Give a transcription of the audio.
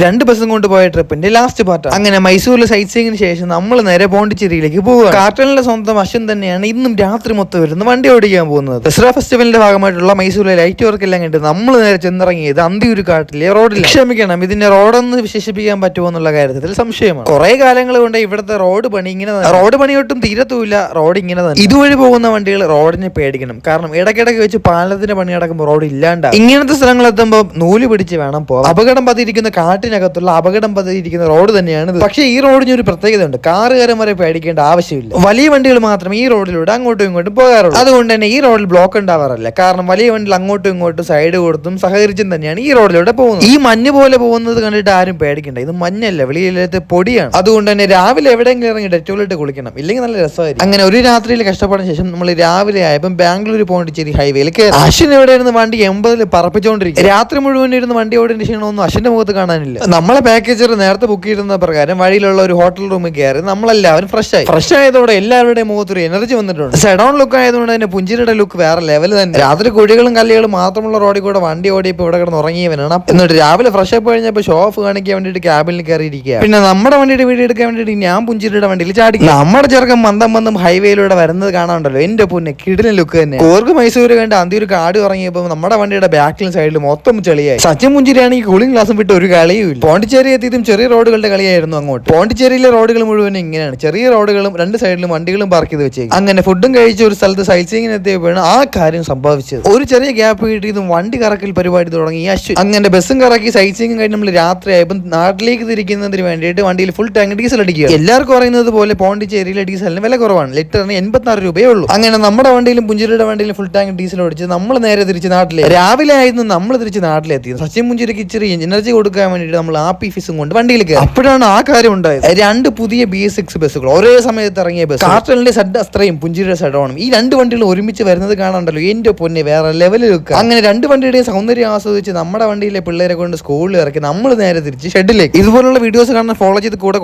രണ്ട് ബസ്സും കൊണ്ട് പോയ ട്രിപ്പിന്റെ ലാസ്റ്റ് പാർട്ട് അങ്ങനെ മൈസൂരിലെ സൈറ്റ് സീയിങ്ങിന് ശേഷം നമ്മൾ നേരെ പോണ്ടിച്ചേരിയിലേക്ക് പോവുക കാർട്ടണിന്റെ സ്വന്തം വശം തന്നെയാണ് ഇന്നും രാത്രി മൊത്തം വരുന്ന വണ്ടി ഓടിക്കാൻ പോകുന്നത്. ദസറ ഫെസ്റ്റിവലിന്റെ ഭാഗമായിട്ടുള്ള മൈസൂരിലെ ലൈറ്റ് വർക്ക് എല്ലാം കണ്ട് നമ്മൾ നേരെ ചെന്നിറങ്ങിയത് അന്തിയൂർ കാട്ടിലെ റോഡിൽ ക്ഷമിക്കണം ഇതിന്റെ റോഡൊന്ന് വിശേഷിപ്പിക്കാൻ പറ്റുമോ എന്നുള്ള കാര്യത്തിൽ സംശയമാണ്. കുറെ കാലങ്ങൾ കൊണ്ട് ഇവിടുത്തെ റോഡ് പണി ഇങ്ങനെ റോഡ് പണി ഒട്ടും തീരത്തുമില്ല റോഡ് ഇങ്ങനെ തന്നെ. ഇതുവഴി പോകുന്ന വണ്ടികൾ റോഡിനെ പേടിക്കണം. കാരണം ഇടയ്ക്കിടയ്ക്ക് വെച്ച് പാലത്തിന്റെ പണി നടക്കുമ്പോൾ റോഡ് ഇല്ലാണ്ടാ ഇങ്ങനത്തെ സ്ഥലങ്ങൾ എത്തുമ്പോൾ നൂൽ പിടിച്ച് വേണം പോകാം അപകടം പതിയിരിക്കുന്ന കാട്ടിനകത്തുള്ള അപകടം പതിയിരിക്കുന്ന റോഡ് തന്നെയാണ് പക്ഷേ ഈ റോഡിന് ഒരു പ്രത്യേകത ഉണ്ട് കാറുകാരൻ വരെ പേടിക്കേണ്ട ആവശ്യമില്ല. വലിയ വണ്ടികൾ മാത്രമേ ഈ റോഡിലൂടെ അങ്ങോട്ടും ഇങ്ങോട്ടും പോകാറുള്ളൂ. അതുകൊണ്ട് തന്നെ ഈ റോഡിൽ ബ്ലോക്ക് ഉണ്ടാവാറില്ല. കാരണം വലിയ വണ്ടികൾ അങ്ങോട്ടും ഇങ്ങോട്ടും സൈഡ് കൊടുത്തും സഹകരിച്ചും തന്നെയാണ് ഈ റോഡിലൂടെ പോകുന്നത്. ഈ മഞ്ഞ് പോലെ പോകുന്നത് കണ്ടിട്ട് ആരും പേടിക്കണ്ട. ഇത് മഞ്ഞല്ല വെളിയിലത്തെ പൊടിയാണ്. അതുകൊണ്ട് തന്നെ രാവിലെ എവിടെയെങ്കിലും ഇറങ്ങി ഡെറ്റോളിട്ട് കുളിക്കണം. ഇല്ലെങ്കിൽ നല്ല രസമായി അങ്ങനെ ഒരു രാത്രിയിൽ കഷ്ടപ്പെട്ട ശേഷം നമ്മൾ രാവിലെ ആയപ്പോൾ ബാംഗ്ലൂർ പോണ്ടിച്ചേരി ഹൈവേയിൽ കയറി. അശ്വിൻ എവിടെ ഇരുന്ന് വണ്ടി എൺപതിൽ പറപ്പിച്ചുകൊണ്ടിരിക്കും രാത്രി മുഴുവൻ ഇരുന്ന് വണ്ടി ഓടിന്റെ ക്ഷീണമൊന്നും അശ്വിന്റെ മുഖത്ത് കാണാനില്ല. നമ്മളെ പാക്കേജർ നേരത്തെ ബുക്ക് ചെയ്തിരുന്ന പ്രകാരം വഴിയിലുള്ള ഒരു ഹോട്ടൽ റൂമിൽ കയറി നമ്മളെല്ലാവരും ഫ്രഷ് ആയി. ഫ്രഷ് ആയതോടെ എല്ലാവരുടെയും മുഖത്തൊരു എനർജി വന്നിട്ടുണ്ട്. സെഡോൺ ലുക്ക് ആയതുകൊണ്ട് തന്നെ പുഞ്ചിരിയുടെ ലുക്ക് വേറെ ലെവൽ തന്നെ. രാത്രി കുഴികളും കല്ലുകളും മാത്രമുള്ള റോഡിൽ കൂടെ വണ്ടി ഓടിയപ്പോൾ ഇവിടെ കിടന്ന് ഉറങ്ങിയവനാണ് എന്നിട്ട് രാവിലെ ഫ്രഷ് ആയി കഴിഞ്ഞപ്പോൾ ഷോ ഓഫ് കാണിക്കാൻ വേണ്ടിയിട്ട് ക്യാബിനിൽ കയറിയിരിക്കുക പിന്നെ നമ്മുടെ വണ്ടിയുടെ വീഡിയോ എടുക്കാൻ വേണ്ടിട്ട് ഞാൻ പുഞ്ചിരിയുടെ വണ്ടിയിൽ ചാടി നമ്മുടെ ചെറുക്കം മന്ദം മന്ദം ഹൈവേയിലൂടെ വരുന്നത് കാണാണ്ടല്ലോ. എന്റെ പൊന്നെ കിടിലൻ ലുക്ക് തന്നെ. കോർക്ക് മൈസൂർ കണ്ട് അന്തി ഒരു കാട് ഇറങ്ങിയപ്പോ നമ്മുടെ വണ്ടിയുടെ ബാക്കിലും സൈഡിലും മൊത്തം ചെളിയായി. സച്ചിൻ പുഞ്ചിരിയാണെങ്കിൽ കൂളിംഗ് ഗ്ലാസും വിട്ട് ഒരു കളിയും ഇല്ല പോണ്ടിച്ചേരി എത്തിയതും ചെറിയ റോഡുകളുടെ കളിയായിരുന്നു അങ്ങോട്ട്. പോണ്ടിച്ചേരിയിലെ റോഡുകൾ മുഴുവൻ ഇങ്ങനെയാണ്. ചെറിയ റോഡുകളും രണ്ട് സൈഡിലും വണ്ടികളും പാർക്ക് ചെയ്ത് വെച്ചേക്കും. അങ്ങനെ ഫുഡും കഴിച്ച ഒരു സ്ഥലത്ത് സൈറ്റ് സീങ്ങിന് എത്തിയപ്പോഴാണ് ആ കാര്യം സംഭവിച്ചത്. ഒരു ചെറിയ ഗ്യാപ്പ് കിട്ടിയതും വണ്ടി കറക്കൽ പരിപാടി തുടങ്ങി. അശ്വിൻ. അങ്ങനെ ബസ്സും കറക്കി സൈറ്റ് സീങ്ങും കഴിഞ്ഞ് നമ്മൾ രാത്രിയായപ്പോൾ നാട്ടിലേക്ക് തിരിക്കുന്നതിന് വേണ്ടിയിട്ട് വണ്ടിയിൽ ഫുൾ ടാങ്ക് ഡീസൽ അടിക്കുക എല്ലാവർക്കും അറിയുന്നത് പോലെ പോണ്ടിച്ചേരിയിലെ ഡീസലിന് വില കുറവാണ്. ലിറ്ററിന് എൺപത്തി ആറ് രൂപയേ ഉള്ളൂ. അങ്ങനെ നമ്മുടെ വണ്ടിയിലും പുഞ്ചിരിയുടെ വണ്ടിയിലും ഫുൾ ടാങ്ക് ഡീസൽ ഓടിച്ച് നമ്മൾ നേരെ തിരിച്ച് നാട്ടിലെ രാവിലെ ആയിരുന്നു നമ്മൾ തിരിച്ച് നാട്ടിലെത്തിയത്. സച്ചിൻ പുഞ്ചിരിക്ക് ഇച്ചിരി എനർജി കൊടുക്കാൻ വേണ്ടിയിട്ട് നമ്മൾ ആ പി ഫീസും കൊണ്ട് വണ്ടിയിൽ കയറി. അപ്പോഴാണ് ആ കാര്യം ഉണ്ടായത്. രണ്ട് പുതിയ ബി എസ് സിക്സ് ബസ്സുകൾ ഒരേ സമയത്ത് ഇറങ്ങിയ ബസ് കാർട്ടലിന്റെ സെഡ് അത്രയും പുഞ്ചിരിയുടെ സെഡോണും ഈ രണ്ട് വണ്ടികൾ ഒരുമിച്ച് വരുന്നത് കാണാണ്ടല്ലോ. എന്റെ പൊന്നെ വേറെ ലെവലിൽ വെക്കുക അങ്ങനെ രണ്ട് വണ്ടിയുടെയും സൗന്ദര്യം ആസ്വദിച്ച് നമ്മുടെ വണ്ടിയിലെ പിള്ളേരെ കൊണ്ട് സ്കൂളിൽ ഇറക്കി നമ്മൾ നേരെ തിരിച്ച് ഷെഡിലേക്ക് ഇതുപോലുള്ള വീഡിയോസ് കാണാൻ ഫോളോ ചെയ്ത് കൂടെ